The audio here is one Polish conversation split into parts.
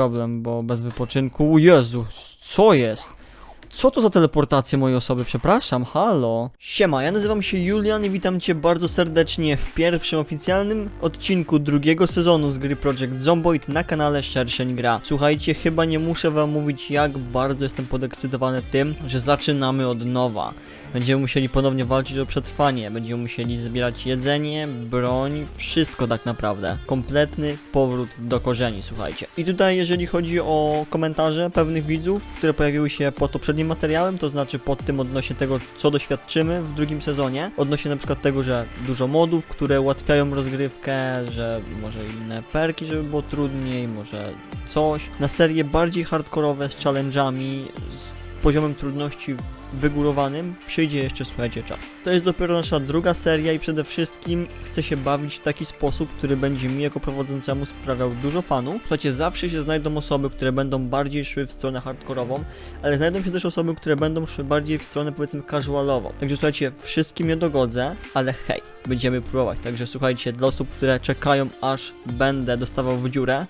problem, bo bez wypoczynku... Jezu, co jest? Co to za teleportacja mojej osoby? Przepraszam, halo. Siema, ja nazywam się Julian i witam cię bardzo serdecznie w pierwszym oficjalnym odcinku drugiego sezonu z gry Project Zomboid na kanale Szerszeń Gra. Słuchajcie, chyba nie muszę wam mówić jak bardzo jestem podekscytowany tym, że zaczynamy od nowa. Będziemy musieli ponownie walczyć o przetrwanie, będziemy musieli zbierać jedzenie, broń, wszystko tak naprawdę. Kompletny powrót do korzeni, słuchajcie. I tutaj jeżeli chodzi o komentarze pewnych widzów, które pojawiły się pod poprzednim materiałem, to znaczy pod tym odnośnie tego, co doświadczymy w drugim sezonie, odnośnie na przykład tego, że dużo modów, które ułatwiają rozgrywkę, że może inne perki, żeby było trudniej, może coś. Na serie bardziej hardkorowe z challenge'ami, z poziomem trudności wygórowanym przyjdzie jeszcze, słuchajcie, czas. To jest dopiero nasza druga seria i przede wszystkim chcę się bawić w taki sposób, który będzie mi jako prowadzącemu sprawiał dużo fanu. Słuchajcie, zawsze się znajdą osoby, które będą bardziej szły w stronę hardkorową, ale znajdą się też osoby, które będą szły bardziej w stronę powiedzmy casualową. Także słuchajcie, wszystkim nie dogodzę, ale hej, będziemy próbować. Także słuchajcie, dla osób, które czekają aż będę dostawał w dziurę,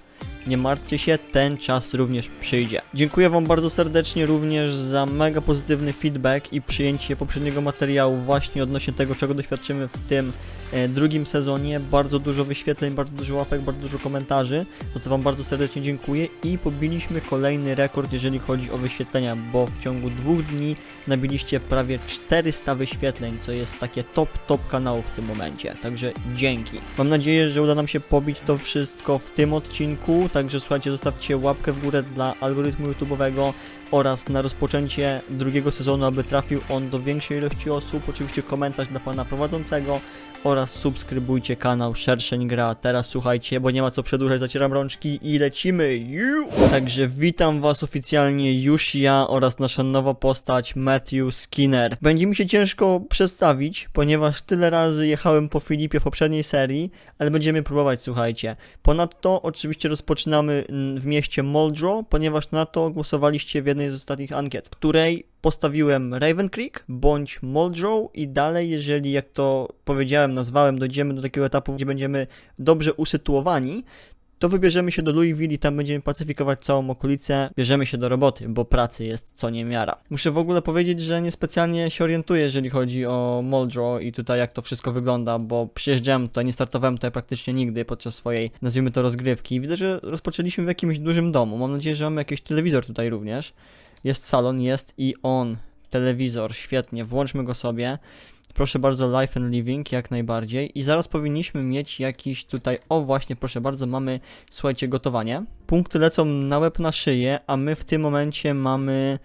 nie martwcie się, ten czas również przyjdzie. Dziękuję Wam bardzo serdecznie również za mega pozytywny feedback i przyjęcie poprzedniego materiału właśnie odnośnie tego, czego doświadczymy w tym drugim sezonie. Bardzo dużo wyświetleń, bardzo dużo łapek, bardzo dużo komentarzy, za co Wam bardzo serdecznie dziękuję i pobiliśmy kolejny rekord, jeżeli chodzi o wyświetlenia, bo w ciągu dwóch dni nabiliście prawie 400 wyświetleń, co jest takie top, top kanału w tym momencie. Także dzięki. Mam nadzieję, że uda nam się pobić to wszystko w tym odcinku. Także słuchajcie, zostawcie łapkę w górę dla algorytmu YouTube'owego oraz na rozpoczęcie drugiego sezonu, aby trafił on do większej ilości osób. Oczywiście komentarz dla pana prowadzącego oraz subskrybujcie kanał Szerszeń Gra. Teraz słuchajcie, bo nie ma co przedłużać, zacieram rączki i lecimy. Ju! Także witam was oficjalnie już ja oraz nasza nowa postać Matthew Skinner. Będzie mi się ciężko przedstawić, ponieważ tyle razy jechałem po Filipie w poprzedniej serii, ale będziemy próbować, słuchajcie. Ponadto oczywiście rozpoczynamy mm, w mieście Moldro, ponieważ na to głosowaliście w jednej z ostatnich ankiet, w której postawiłem Raven Creek bądź Moldro i dalej, jeżeli jak to powiedziałem, nazwałem, dojdziemy do takiego etapu, gdzie będziemy dobrze usytuowani, to wybierzemy się do Louisville i tam będziemy pacyfikować całą okolicę. Bierzemy się do roboty, bo pracy jest co niemiara. Muszę w ogóle powiedzieć, że niespecjalnie się orientuję, jeżeli chodzi o Moldro i tutaj jak to wszystko wygląda, bo przyjeżdżałem tutaj, nie startowałem tutaj praktycznie nigdy podczas swojej, nazwijmy to rozgrywki. Widzę, że rozpoczęliśmy w jakimś dużym domu. Mam nadzieję, że mamy jakiś telewizor tutaj również. Jest salon, jest i on. Telewizor, świetnie, włączmy go sobie. Proszę bardzo, Life and Living, jak najbardziej. I zaraz powinniśmy mieć jakiś tutaj, o właśnie, proszę bardzo, mamy, słuchajcie, gotowanie. Punkty lecą na łeb, na szyję, a my w tym momencie mamy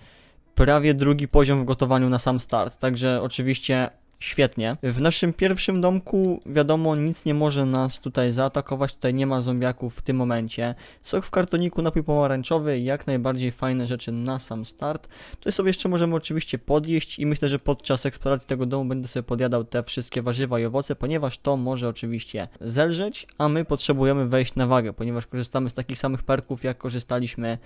prawie drugi poziom w gotowaniu na sam start. Także oczywiście świetnie. W naszym pierwszym domku, wiadomo, nic nie może nas tutaj zaatakować, tutaj nie ma zombiaków w tym momencie. Sok w kartoniku, napój pomarańczowy, jak najbardziej fajne rzeczy na sam start. Tutaj sobie jeszcze możemy oczywiście podjeść i myślę, że podczas eksploracji tego domu będę sobie podjadał te wszystkie warzywa i owoce, ponieważ to może oczywiście zelżeć, a my potrzebujemy wejść na wagę, ponieważ korzystamy z takich samych perków, jak korzystaliśmy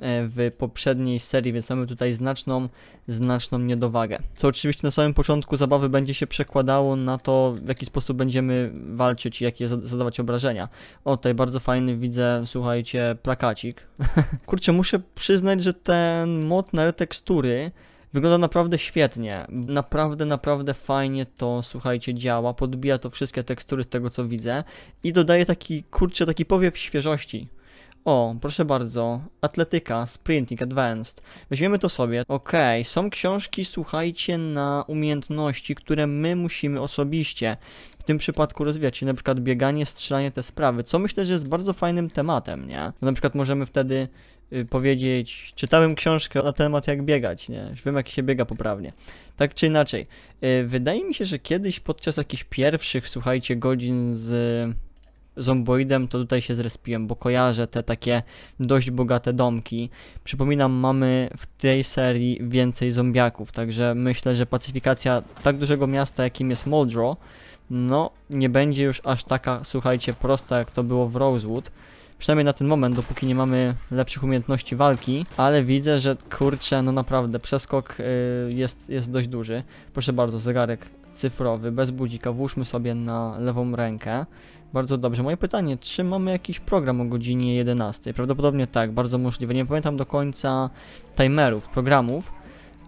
e, w poprzedniej serii, więc mamy tutaj znaczną, znaczną niedowagę. Co oczywiście na samym początku zabawy będzie się przekładało na to, w jaki sposób będziemy walczyć i jakie zad- zadawać obrażenia. O, tutaj bardzo fajny widzę, słuchajcie, plakacik. Kurczę, muszę przyznać, że ten mod na retekstury wygląda naprawdę świetnie. Naprawdę, naprawdę fajnie to, słuchajcie, działa. Podbija to wszystkie tekstury z tego, co widzę i dodaje taki, kurczę, taki powiew świeżości. O, proszę bardzo, atletyka, sprinting, advanced. Weźmiemy to sobie. Okej, są książki, słuchajcie, na umiejętności, które my musimy osobiście w tym przypadku rozwijać, czyli na przykład bieganie, strzelanie, te sprawy, co myślę, że jest bardzo fajnym tematem, nie? No na przykład możemy wtedy y, powiedzieć, czytałem książkę na temat jak biegać, nie? Już wiem jak się biega poprawnie. Tak czy inaczej, y, wydaje mi się, że kiedyś podczas jakichś pierwszych, słuchajcie, godzin z zomboidem, to tutaj się zrespiłem, bo kojarzę te takie dość bogate domki. Przypominam, mamy w tej serii więcej zombiaków, także myślę, że pacyfikacja tak dużego miasta, jakim jest Moldro, no nie będzie już aż taka, słuchajcie, prosta, jak to było w Rosewood. Przynajmniej na ten moment, dopóki nie mamy lepszych umiejętności walki, ale widzę, że kurczę, no naprawdę, przeskok y, jest, jest dość duży. Proszę bardzo, zegarek cyfrowy, bez budzika, włóżmy sobie na lewą rękę. Bardzo dobrze. Moje pytanie, czy mamy jakiś program o godzinie 11? Prawdopodobnie tak, bardzo możliwe. Nie pamiętam do końca timerów, programów,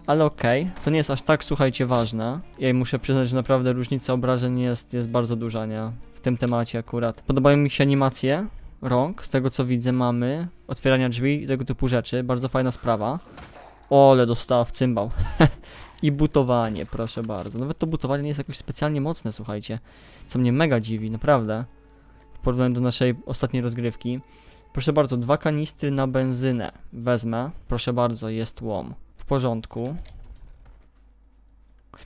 ale okej. To nie jest aż tak, słuchajcie, ważne. Ja muszę przyznać, że naprawdę różnica obrażeń jest, jest bardzo duża, nie? W tym temacie akurat. Podobają mi się animacje rąk, z tego co widzę mamy. Otwierania drzwi i tego typu rzeczy. Bardzo fajna sprawa. Ole, dostała w cymbał. I butowanie, proszę bardzo. Nawet to butowanie nie jest jakoś specjalnie mocne, słuchajcie. Co mnie mega dziwi, naprawdę. W porównaniu do naszej ostatniej rozgrywki. Proszę bardzo, dwa kanistry na benzynę. Wezmę. Proszę bardzo, jest łom. W porządku.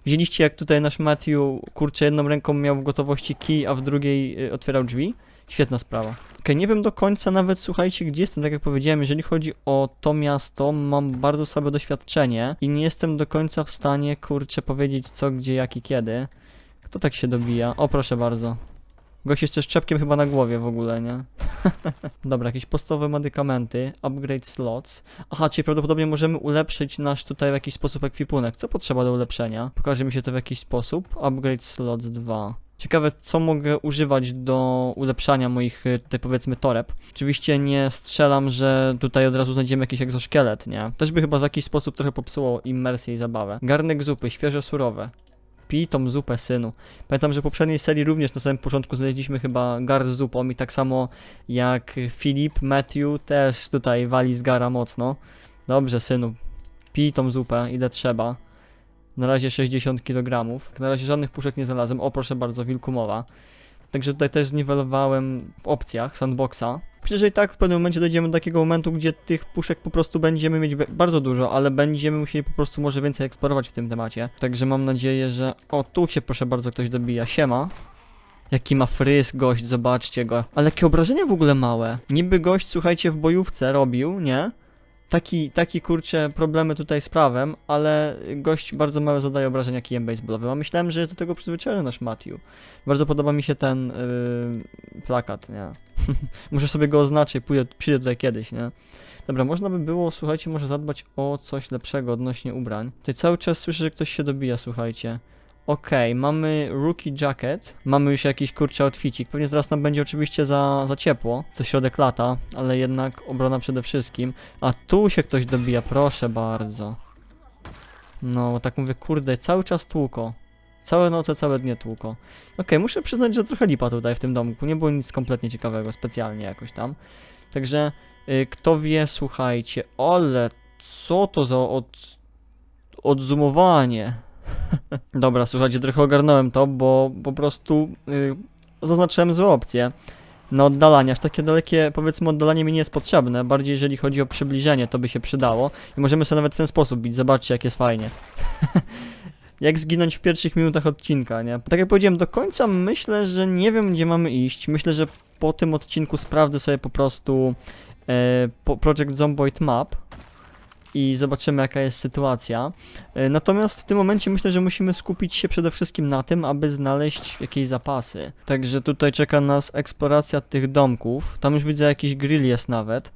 Widzieliście jak tutaj nasz Matthew, kurczę, jedną ręką miał w gotowości kij, a w drugiej y, otwierał drzwi? Świetna sprawa. Okej, nie wiem do końca nawet, słuchajcie, gdzie jestem, tak jak powiedziałem, jeżeli chodzi o to miasto, mam bardzo słabe doświadczenie i nie jestem do końca w stanie, kurczę, powiedzieć co, gdzie, jak i kiedy. Kto tak się dobija? O, proszę bardzo. Gość jeszcze z czepkiem chyba na głowie w ogóle, nie? Dobra, jakieś podstawowe medykamenty, upgrade slots. Aha, czyli prawdopodobnie możemy ulepszyć nasz tutaj w jakiś sposób ekwipunek. Co potrzeba do ulepszenia? Pokaże mi się to w jakiś sposób. Upgrade slots 2. Ciekawe, co mogę używać do ulepszania moich, y, tutaj powiedzmy, toreb. Oczywiście nie strzelam, że tutaj od razu znajdziemy jakiś egzoszkielet, nie? Też by chyba w jakiś sposób trochę popsuło immersję i zabawę. Garnek zupy, świeże, surowe. Pij tą zupę, synu. Pamiętam, że w poprzedniej serii również na samym początku znaleźliśmy chyba gar z zupą i tak samo jak Filip, Matthew też tutaj wali z gara mocno. Dobrze, synu. Pij tą zupę, ile trzeba. Na razie 60 kg. Na razie żadnych puszek nie znalazłem. O, proszę bardzo, wilkumowa. Także tutaj też zniwelowałem w opcjach sandboxa. Myślę, że i tak w pewnym momencie dojdziemy do takiego momentu, gdzie tych puszek po prostu będziemy mieć bardzo dużo, ale będziemy musieli po prostu może więcej eksplorować w tym temacie. Także mam nadzieję, że... O, tu się proszę bardzo ktoś dobija. Siema. Jaki ma fryz gość, zobaczcie go. Ale jakie obrażenia w ogóle małe. Niby gość, słuchajcie, w bojówce robił, nie? Taki, taki kurczę problemy tutaj z prawem, ale gość bardzo małe zadaje obrażenia kijem baseballowym, a myślałem, że jest do tego przyzwyczajony nasz Matthew. Bardzo podoba mi się ten yy, plakat, nie? Muszę sobie go oznaczyć, pójdę, przyjdę tutaj kiedyś, nie? Dobra, można by było, słuchajcie, może zadbać o coś lepszego odnośnie ubrań. Tutaj cały czas słyszę, że ktoś się dobija, słuchajcie. Okej, mamy rookie jacket, mamy już jakiś kurczę outficik, pewnie zaraz nam będzie oczywiście za, za ciepło, to środek lata, ale jednak obrona przede wszystkim. A tu się ktoś dobija, proszę bardzo. No, tak mówię, kurde, cały czas tłuko. Całe noce, całe dnie tłuko. Okej, muszę przyznać, że trochę lipa tutaj w tym domku, nie było nic kompletnie ciekawego, specjalnie jakoś tam. Także, y, kto wie, słuchajcie, ale co to za od... odzumowanie? Dobra, słuchajcie, trochę ogarnąłem to, bo po prostu y, zaznaczyłem złe opcje na oddalanie. Aż takie dalekie, powiedzmy, oddalanie mi nie jest potrzebne. Bardziej jeżeli chodzi o przybliżenie, to by się przydało. I możemy sobie nawet w ten sposób bić. Zobaczcie, jak jest fajnie. jak zginąć w pierwszych minutach odcinka, nie? Tak jak powiedziałem, do końca myślę, że nie wiem, gdzie mamy iść. Myślę, że po tym odcinku sprawdzę sobie po prostu e, Project Zomboid Map i zobaczymy, jaka jest sytuacja. E, Natomiast w tym momencie myślę, że musimy skupić się przede wszystkim na tym, aby znaleźć jakieś zapasy. Także tutaj czeka nas eksploracja tych domków. Tam już widzę jakiś grill jest nawet.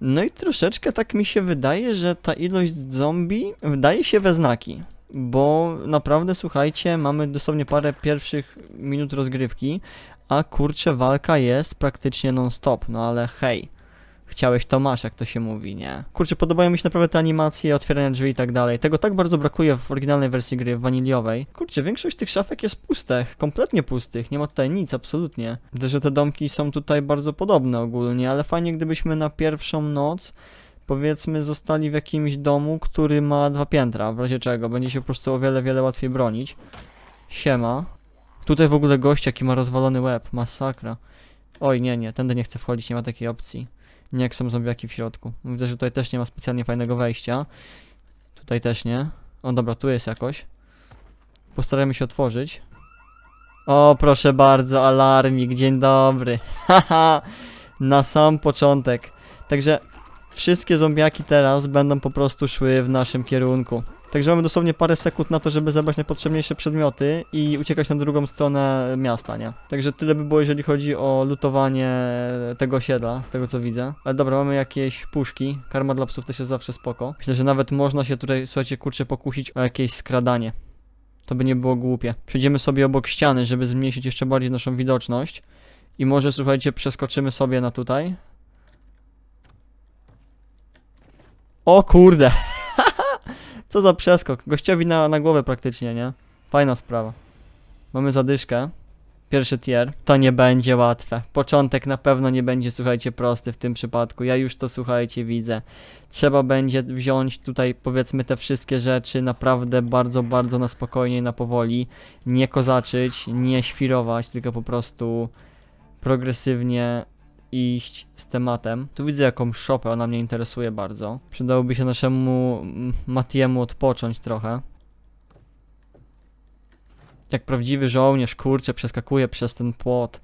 No i troszeczkę tak mi się wydaje, że ta ilość zombie wdaje się we znaki. Bo naprawdę, słuchajcie, mamy dosłownie parę pierwszych minut rozgrywki, a kurczę, walka jest praktycznie non-stop. No ale hej. Chciałeś to masz, jak to się mówi, nie? Kurczę, podobają mi się naprawdę te animacje, otwierania drzwi i tak dalej. Tego tak bardzo brakuje w oryginalnej wersji gry, w waniliowej. Kurczę, większość tych szafek jest pustych, kompletnie pustych, nie ma tutaj nic, absolutnie. Widzę, że te domki są tutaj bardzo podobne ogólnie, ale fajnie gdybyśmy na pierwszą noc powiedzmy zostali w jakimś domu, który ma dwa piętra, w razie czego będzie się po prostu o wiele, wiele łatwiej bronić. Siema. Tutaj w ogóle gość, jaki ma rozwalony łeb, masakra. Oj, nie, nie, tędy nie chcę wchodzić, nie ma takiej opcji. Jak są zombiaki w środku. Widzę, że tutaj też nie ma specjalnie fajnego wejścia. Tutaj też nie. O dobra, tu jest jakoś. Postarajmy się otworzyć. O, proszę bardzo, alarmik, dzień dobry. Haha, na sam początek. Także wszystkie zombiaki teraz będą po prostu szły w naszym kierunku. Także mamy dosłownie parę sekund na to, żeby zebrać najpotrzebniejsze przedmioty i uciekać na drugą stronę miasta, nie? Także tyle by było, jeżeli chodzi o lutowanie tego osiedla, z tego co widzę. Ale dobra, mamy jakieś puszki. Karma dla psów też jest zawsze spoko. Myślę, że nawet można się tutaj, słuchajcie, kurczę, pokusić o jakieś skradanie. To by nie było głupie. Przejdziemy sobie obok ściany, żeby zmniejszyć jeszcze bardziej naszą widoczność. I może, słuchajcie, przeskoczymy sobie na tutaj. O kurde! Co za przeskok. Gościowi na, na głowę praktycznie, nie? Fajna sprawa. Mamy zadyszkę. Pierwszy tier. To nie będzie łatwe. Początek na pewno nie będzie, słuchajcie, prosty w tym przypadku. Ja już to, słuchajcie, widzę. Trzeba będzie wziąć tutaj, powiedzmy, te wszystkie rzeczy naprawdę bardzo, bardzo na spokojnie i na powoli. Nie kozaczyć, nie świrować, tylko po prostu progresywnie iść z tematem. Tu widzę jakąś szopę, ona mnie interesuje bardzo. Przydałoby się naszemu mm, Matiemu odpocząć trochę. Jak prawdziwy żołnierz, kurczę, przeskakuje przez ten płot.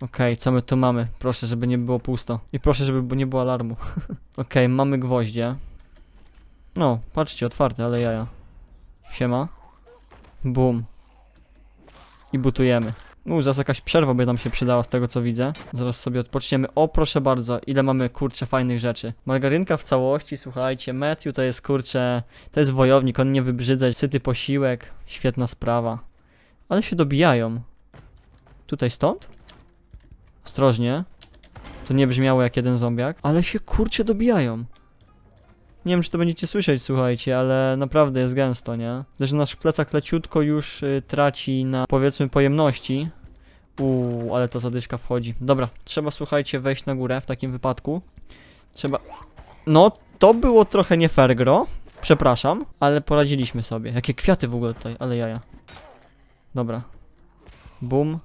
Okej, co my tu mamy? Proszę, żeby nie było pusto. I proszę, żeby nie było alarmu. Okej, mamy gwoździe. No, patrzcie, otwarte, ale jaja. Siema. Bum. I butujemy. No, zaraz jakaś przerwa by nam się przydała z tego co widzę. Zaraz sobie odpoczniemy. O, proszę bardzo, ile mamy kurczę fajnych rzeczy. Margarynka w całości, słuchajcie. Matthew to jest kurczę, to jest wojownik, on nie wybrzydza. Syty posiłek, świetna sprawa. Ale się dobijają. Tutaj stąd? Ostrożnie. To nie brzmiało jak jeden zombiak. Ale się kurczę dobijają. Nie wiem, czy to będziecie słyszeć, słuchajcie, ale naprawdę jest gęsto, nie? Też nasz plecak leciutko już y, traci na, powiedzmy, pojemności. Uuu, ale ta zadyszka wchodzi. Dobra, trzeba, słuchajcie, wejść na górę w takim wypadku. Trzeba... No, to było trochę nie fair. Przepraszam, ale poradziliśmy sobie. Jakie kwiaty w ogóle tutaj, ale jaja. Dobra. Bum,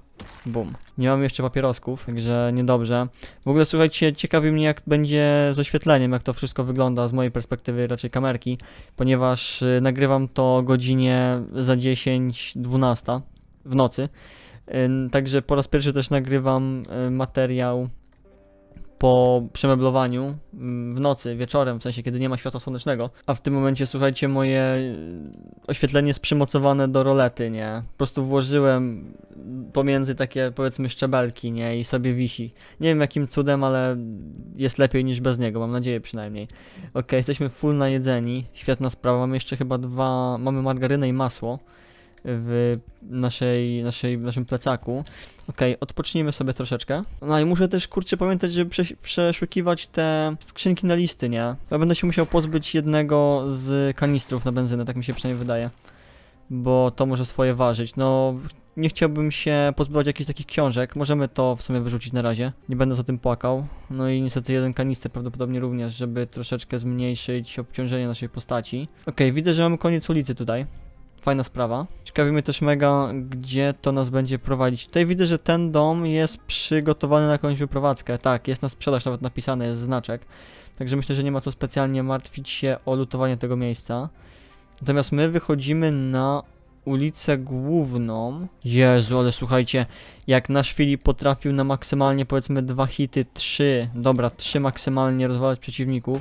bum. Nie mam jeszcze papierosków, także niedobrze. W ogóle słuchajcie, ciekawi mnie jak będzie z oświetleniem, jak to wszystko wygląda z mojej perspektywy raczej kamerki, ponieważ y, nagrywam to godzinie za 10-12 w nocy. Także po raz pierwszy też nagrywam y, materiał po przemeblowaniu ym, w nocy, wieczorem, w sensie kiedy nie ma światła słonecznego. A w tym momencie, słuchajcie, moje y, oświetlenie jest przymocowane do rolety, nie? Po prostu włożyłem pomiędzy takie, powiedzmy, szczebelki, nie? I sobie wisi. Nie wiem jakim cudem, ale jest lepiej niż bez niego, mam nadzieję przynajmniej. Okej, jesteśmy full najedzeni, świetna sprawa. Mamy jeszcze chyba dwa, mamy margarynę i masło w naszej, naszej, naszym plecaku. Okej, odpocznijmy sobie troszeczkę. No i muszę też, kurczę, pamiętać, żeby prze, przeszukiwać te skrzynki na listy, nie? Ja będę się musiał pozbyć jednego z kanistrów na benzynę, tak mi się przynajmniej wydaje. Bo to może swoje ważyć. No, nie chciałbym się pozbywać jakichś takich książek. Możemy to w sumie wyrzucić na razie. Nie będę za tym płakał. No i niestety jeden kanister prawdopodobnie również, żeby troszeczkę zmniejszyć obciążenie naszej postaci. Okej, widzę, że mamy koniec ulicy tutaj. Fajna sprawa. Ciekawi mnie też mega, gdzie to nas będzie prowadzić. Tutaj widzę, że ten dom jest przygotowany na jakąś wyprowadzkę. Tak, jest na sprzedaż nawet napisany, jest znaczek. Także myślę, że nie ma co specjalnie martwić się o lutowanie tego miejsca. Natomiast my wychodzimy na ulicę główną. Jezu, ale słuchajcie, jak nasz Filip potrafił na maksymalnie powiedzmy dwa hity, trzy, dobra, trzy maksymalnie rozwalać przeciwników,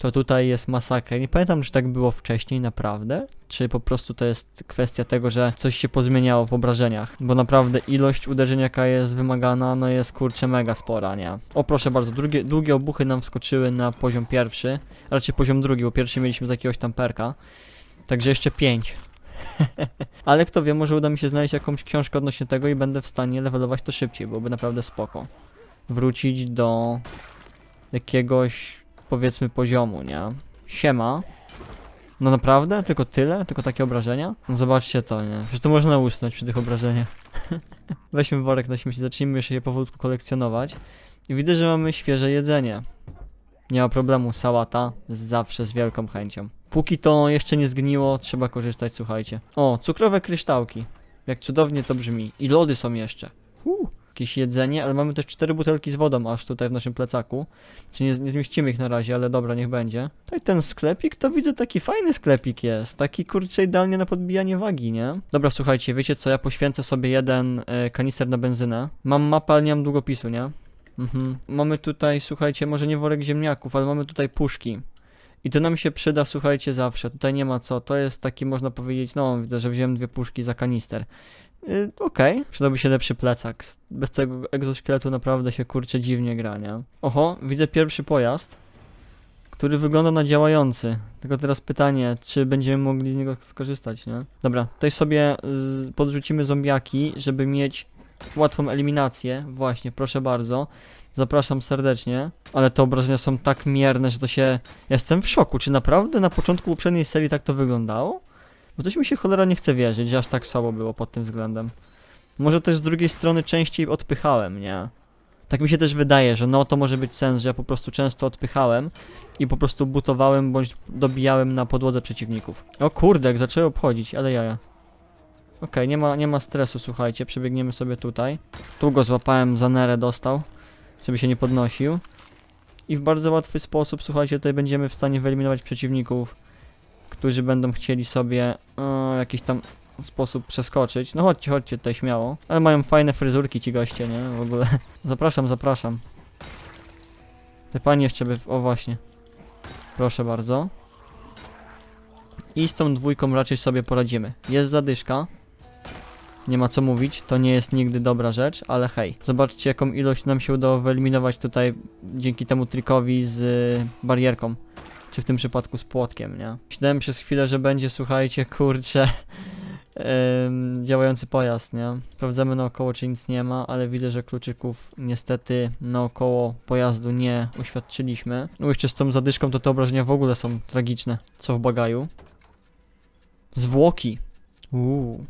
to tutaj jest masakra. Nie pamiętam, czy tak było wcześniej, naprawdę? Czy po prostu to jest kwestia tego, że coś się pozmieniało w obrażeniach? Bo naprawdę ilość uderzeń, jaka jest wymagana, no jest kurczę mega spora, nie? O proszę bardzo, drugie, długie obuchy nam wskoczyły na poziom pierwszy, raczej poziom drugi, bo pierwszy mieliśmy z jakiegoś tam perka. Także jeszcze pięć. Ale kto wie, może uda mi się znaleźć jakąś książkę odnośnie tego i będę w stanie levelować to szybciej, byłoby naprawdę spoko. Wrócić do jakiegoś, powiedzmy, poziomu, nie? Siema. No naprawdę? Tylko tyle? Tylko takie obrażenia? No zobaczcie to, nie? Przecież to można usnąć przy tych obrażeniach. Weźmy worek na śmieci, zacznijmy jeszcze je powolutku kolekcjonować. I widzę, że mamy świeże jedzenie. Nie ma problemu, sałata zawsze z wielką chęcią. Póki to jeszcze nie zgniło, trzeba korzystać, słuchajcie. O, cukrowe kryształki. Jak cudownie to brzmi. I lody są jeszcze. Jakieś jedzenie, ale mamy też cztery butelki z wodą aż tutaj w naszym plecaku. Czy nie, nie zmieścimy ich na razie, ale dobra, niech będzie. Tutaj ten sklepik, to widzę taki fajny sklepik jest. Taki kurczę idealnie na podbijanie wagi, nie? Dobra, słuchajcie, wiecie co, ja poświęcę sobie jeden e, kanister na benzynę. Mam mapę, ale nie mam długopisu, nie? Mhm. Mamy tutaj, słuchajcie, może nie worek ziemniaków, ale mamy tutaj puszki. I to nam się przyda, słuchajcie, zawsze. Tutaj nie ma co. To jest taki, można powiedzieć, no, widzę, że wziąłem dwie puszki za kanister. Yy, Okej, przydałby się lepszy plecak. Bez tego egzoszkieletu naprawdę się kurczę dziwnie gra, nie? Oho, widzę pierwszy pojazd, który wygląda na działający. Tylko teraz pytanie, czy będziemy mogli z niego skorzystać, nie? Dobra, tutaj sobie y, podrzucimy zombiaki, żeby mieć łatwą eliminację. Właśnie, proszę bardzo. Zapraszam serdecznie. Ale te obrażenia są tak mierne, że to się... Jestem w szoku. Czy naprawdę na początku poprzedniej serii tak to wyglądało? Bo coś mi się cholera nie chce wierzyć, że aż tak słabo było pod tym względem. Może też z drugiej strony częściej odpychałem, nie? Tak mi się też wydaje, że no to może być sens, że ja po prostu często odpychałem i po prostu butowałem bądź dobijałem na podłodze przeciwników. O kurde, jak zaczęły obchodzić, ale jaja. Okej, nie, ma, nie ma stresu, słuchajcie, przebiegniemy sobie tutaj. Tu go złapałem, za nerę dostał, żeby się nie podnosił. I w bardzo łatwy sposób, słuchajcie, tutaj będziemy w stanie wyeliminować przeciwników, którzy będą chcieli sobie e, jakiś tam sposób przeskoczyć. No chodźcie, chodźcie tutaj śmiało. Ale mają fajne fryzurki ci goście, nie? W ogóle. Zapraszam, zapraszam. Te pani jeszcze by... O właśnie. Proszę bardzo. I z tą dwójką raczej sobie poradzimy. Jest zadyszka. Nie ma co mówić, to nie jest nigdy dobra rzecz, ale hej. Zobaczcie jaką ilość nam się udało wyeliminować tutaj dzięki temu trikowi z barierką. Czy w tym przypadku z płotkiem, nie? Myślałem przez chwilę, że będzie, słuchajcie, kurczę, działający pojazd, nie? Sprawdzamy naokoło, czy nic nie ma, ale widzę, że kluczyków niestety naokoło pojazdu nie uświadczyliśmy. No jeszcze z tą zadyszką to te obrażenia w ogóle są tragiczne. Co w bagaju? Zwłoki. Uuu.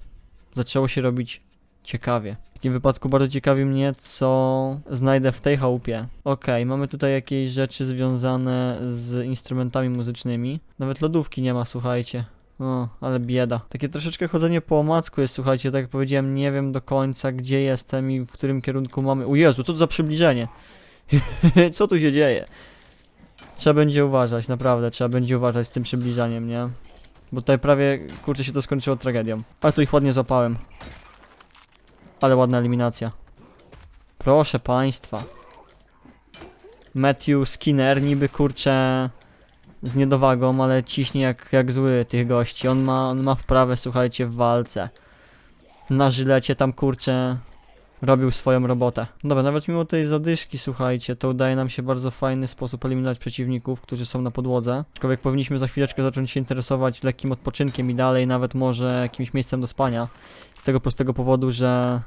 Zaczęło się robić ciekawie. W takim wypadku bardzo ciekawi mnie, co znajdę w tej chałupie. Okej, mamy tutaj jakieś rzeczy związane z instrumentami muzycznymi. Nawet lodówki nie ma, słuchajcie. O, ale bieda. Takie troszeczkę chodzenie po omacku jest, słuchajcie, tak jak powiedziałem, nie wiem do końca, gdzie jestem i w którym kierunku mamy... O Jezu, co to za przybliżenie? co tu się dzieje? Trzeba będzie uważać, naprawdę, trzeba będzie uważać z tym przybliżaniem, nie? Bo tutaj prawie, kurczę, się to skończyło tragedią. Ale tu ich ładnie złapałem. Ale ładna eliminacja. Proszę państwa. Matthew Skinner niby kurczę z niedowagą, ale ciśnie jak, jak zły tych gości. On ma, on ma wprawę, słuchajcie, w walce. Na żylecie tam kurczę robił swoją robotę. Dobra, nawet mimo tej zadyszki, słuchajcie, to udaje nam się bardzo fajny sposób eliminować przeciwników, którzy są na podłodze. Aczkolwiek powinniśmy za chwileczkę zacząć się interesować lekkim odpoczynkiem i dalej, nawet może jakimś miejscem do spania. Z tego prostego powodu, że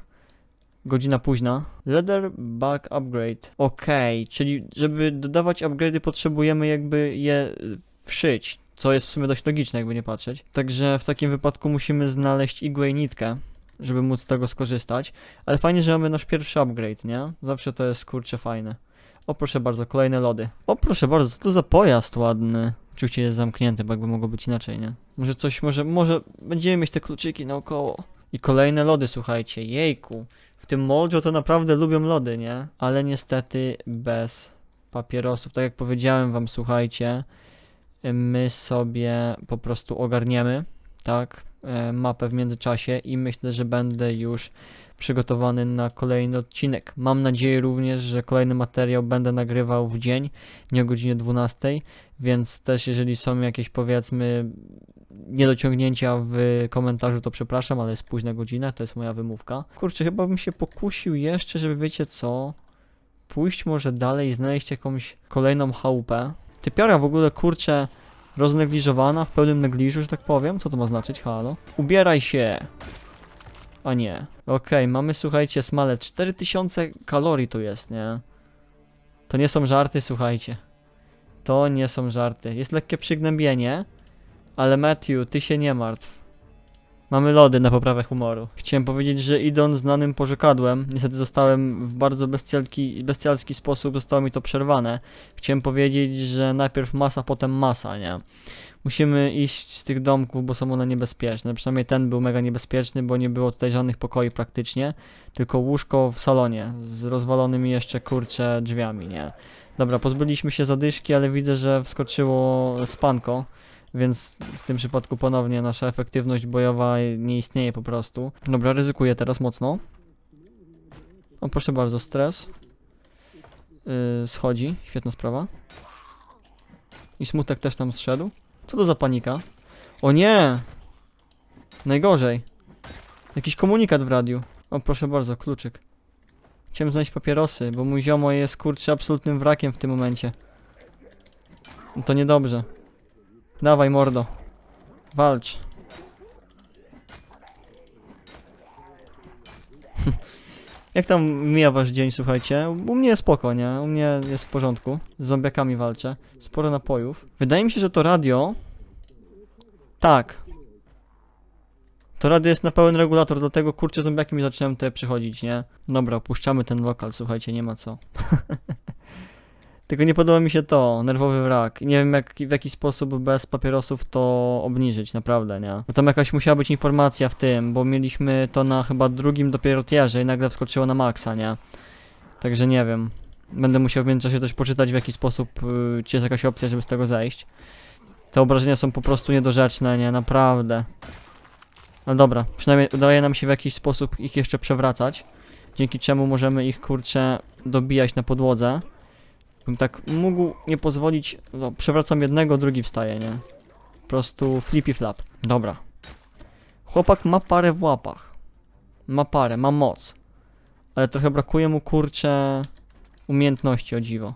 godzina późna. Leather Bug Upgrade. Okej, czyli żeby dodawać upgrade'y potrzebujemy jakby je y, wszyć. Co jest w sumie dość logiczne, jakby nie patrzeć. Także w takim wypadku musimy znaleźć igłę i nitkę, żeby móc z tego skorzystać. Ale fajnie, że mamy nasz pierwszy upgrade, nie? Zawsze to jest kurczę fajne. O proszę bardzo, kolejne lody. O proszę bardzo, co to za pojazd ładny. Oczywiście jest zamknięty, bo jakby mogło być inaczej, nie? Może coś, może, może będziemy mieć te kluczyki naokoło. I kolejne lody, słuchajcie, jejku. W tym moldzie to naprawdę lubią lody, nie? Ale niestety bez papierosów. Tak jak powiedziałem wam, słuchajcie, my sobie po prostu ogarniemy, tak, e, mapę w międzyczasie i myślę, że będę już przygotowany na kolejny odcinek. Mam nadzieję również, że kolejny materiał będę nagrywał w dzień, nie o godzinie 12, więc też jeżeli są jakieś powiedzmy niedociągnięcia w komentarzu, to przepraszam, ale jest późna godzina, to jest moja wymówka. Kurczę, chyba bym się pokusił jeszcze, żeby wiecie co, pójść może dalej i znaleźć jakąś kolejną chałupę. Typiara w ogóle, kurczę, roznegliżowana, w pełnym negliżu, że tak powiem. Co to ma znaczyć? Halo? Ubieraj się! A nie. Okej, mamy, słuchajcie, smale. 4000 kalorii tu jest, nie? To nie są żarty, słuchajcie. To nie są żarty. Jest lekkie przygnębienie, ale Matthew, ty się nie martw. Mamy lody na poprawę humoru. Chciałem powiedzieć, że idąc znanym pożekadłem, niestety zostałem w bardzo bestialski, sposób, zostało mi to przerwane. Chciałem powiedzieć, że najpierw masa, potem masa, nie? Musimy iść z tych domków, bo są one niebezpieczne. Przynajmniej ten był mega niebezpieczny, bo nie było tutaj żadnych pokoi praktycznie, tylko łóżko w salonie z rozwalonymi jeszcze kurcze drzwiami, nie? Dobra, pozbyliśmy się zadyszki, ale widzę, że wskoczyło spanko. Więc w tym przypadku ponownie nasza efektywność bojowa nie istnieje po prostu. Dobra, ryzykuję teraz mocno. O, proszę bardzo, stres. Yy, schodzi, świetna sprawa. I smutek też tam zszedł. Co to za panika? O nie! Najgorzej. Jakiś komunikat w radiu. O, proszę bardzo, kluczyk. Chciałem znaleźć papierosy, bo mój ziomo jest kurczę absolutnym wrakiem w tym momencie. No to niedobrze. Dawaj, mordo. Walcz. Jak tam mija wasz dzień, słuchajcie? U mnie jest spoko, nie? U mnie jest w porządku. Z zombiakami walczę. Sporo napojów. Wydaje mi się, że to radio... Tak. To radio jest na pełen regulator, dlatego kurczę zombiaki mi zaczynają tutaj przychodzić, nie? Dobra, opuszczamy ten lokal, słuchajcie, nie ma co. Tylko nie podoba mi się to, nerwowy wrak. Nie wiem jak, w jaki sposób bez papierosów to obniżyć, naprawdę, nie? Bo tam jakaś musiała być informacja w tym, bo mieliśmy to na chyba drugim dopiero tierze i nagle wskoczyło na maksa, nie? Także nie wiem. Będę musiał w międzyczasie też poczytać w jaki sposób, y, czy jest jakaś opcja, żeby z tego zejść. Te obrażenia są po prostu niedorzeczne, nie? Naprawdę. No dobra, przynajmniej udaje nam się w jakiś sposób ich jeszcze przewracać. Dzięki czemu możemy ich, kurczę, dobijać na podłodze. Bym tak mógł nie pozwolić. No, przewracam jednego, drugi wstaje, nie? Po prostu flippy flap. Dobra. Chłopak ma parę w łapach. Ma parę, ma moc. Ale trochę brakuje mu kurczę umiejętności o dziwo.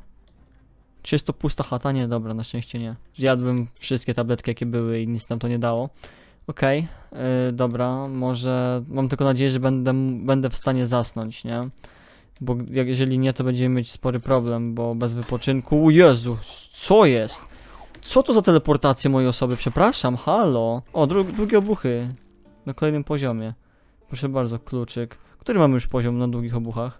Czy jest to pusta chata? Nie, dobra, na szczęście nie. Zjadłem wszystkie tabletki, jakie były i nic nam to nie dało. Okej, yy, dobra, może mam tylko nadzieję, że będę, będę w stanie zasnąć, nie? Bo jak, jeżeli nie, to będziemy mieć spory problem, bo bez wypoczynku... O Jezu, co jest? Co to za teleportacje mojej osoby? Przepraszam, halo. O, dru długie obuchy. Na kolejnym poziomie. Proszę bardzo, kluczyk. Który mamy już poziom na długich obuchach?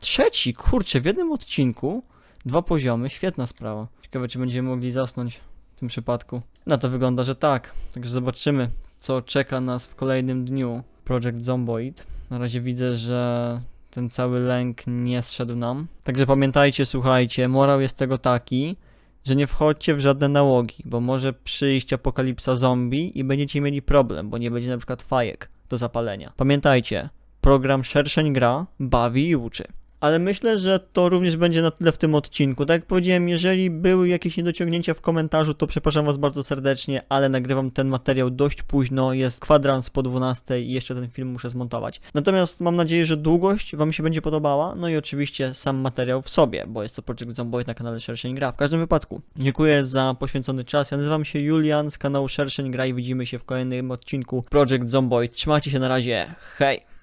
Trzeci, kurczę, w jednym odcinku. Dwa poziomy, świetna sprawa. Ciekawe, czy będziemy mogli zasnąć w tym przypadku. Na to wygląda, że tak. Także zobaczymy, co czeka nas w kolejnym dniu. Project Zomboid. Na razie widzę, że ten cały lęk nie zszedł nam. Także pamiętajcie, słuchajcie, morał jest tego taki, że nie wchodźcie w żadne nałogi, bo może przyjść apokalipsa zombie i będziecie mieli problem, bo nie będzie na przykład fajek do zapalenia. Pamiętajcie, program Szerszeń gra, bawi i uczy. Ale myślę, że to również będzie na tyle w tym odcinku. Tak jak powiedziałem, jeżeli były jakieś niedociągnięcia w komentarzu, to przepraszam Was bardzo serdecznie, ale nagrywam ten materiał dość późno, jest kwadrans po 12 i jeszcze ten film muszę zmontować. Natomiast mam nadzieję, że długość Wam się będzie podobała, no i oczywiście sam materiał w sobie, bo jest to Project Zomboid na kanale Szerszeń Gra. W każdym wypadku, dziękuję za poświęcony czas. Ja nazywam się Julian z kanału Szerszeń Gra i widzimy się w kolejnym odcinku Project Zomboid. Trzymajcie się na razie, hej!